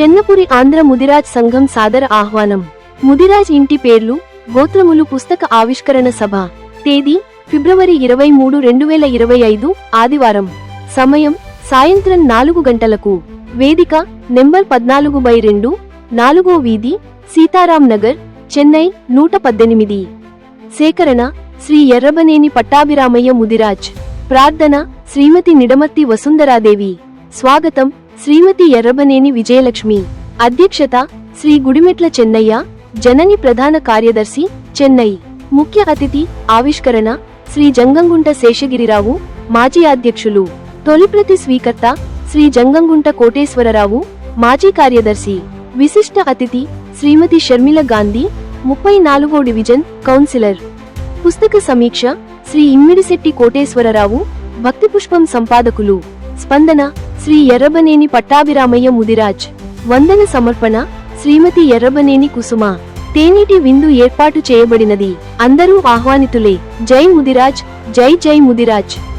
చెన్నపురి ఆంధ్ర ముదిరాజ్ సంఘం సాదర ఆహ్వానం. ముదిరాజ్ ఇంటి పేర్లు గోత్రములు పుస్తక ఆవిష్కరణ సభ. తేదీ ఫిబ్రవరి ఇరవై మూడు రెండు వేల ఇరవై ఐదు ఆదివారం. సమయం సాయంత్రం నాలుగు గంటలకు. వేదిక నెంబర్ పద్నాలుగు బై రెండు నాలుగో వీధి సీతారాం నగర్ చెన్నై నూట పద్దెనిమిది. సేకరణ శ్రీ ఎర్రబనేని పట్టాభిరామయ్య ముదిరాజ్. ప్రార్థన శ్రీమతి నిడమర్తి వసుంధరాదేవి. స్వాగతం శ్రీమతి ఎర్రబనేని విజయలక్ష్మి. అధ్యక్షత శ్రీ గుడిమెట్ల చెన్నయ్య జనని ప్రధాన కార్యదర్శి చెన్నై. ముఖ్య అతిథి ఆవిష్కరణ శ్రీ జంగంగుంట శేషగిరిరావు మాజీ అధ్యక్షులు. తొలిప్రతి స్వీకర్త శ్రీ జంగంగుంట కోటేశ్వరరావు మాజీ కార్యదర్శి. విశిష్ట అతిథి శ్రీమతి షర్మిల గాంధీ ముప్పై నాలుగో డివిజన్ కౌన్సిలర్. పుస్తక సమీక్ష శ్రీ ఇమ్మిడిశెట్టి కోటేశ్వరరావు భక్తి పుష్పం సంపాదకులు. స్పందన శ్రీ ఎర్రబనేని పట్టాభిరామయ్య ముదిరాజ్. వందన సమర్పణ శ్రీమతి ఎర్రబనేని కుసుమ. తేనీటి విందు ఏర్పాటు చేయబడినది. అందరూ ఆహ్వానితులే. జై ముదిరాజ్ జై జై ముదిరాజ్.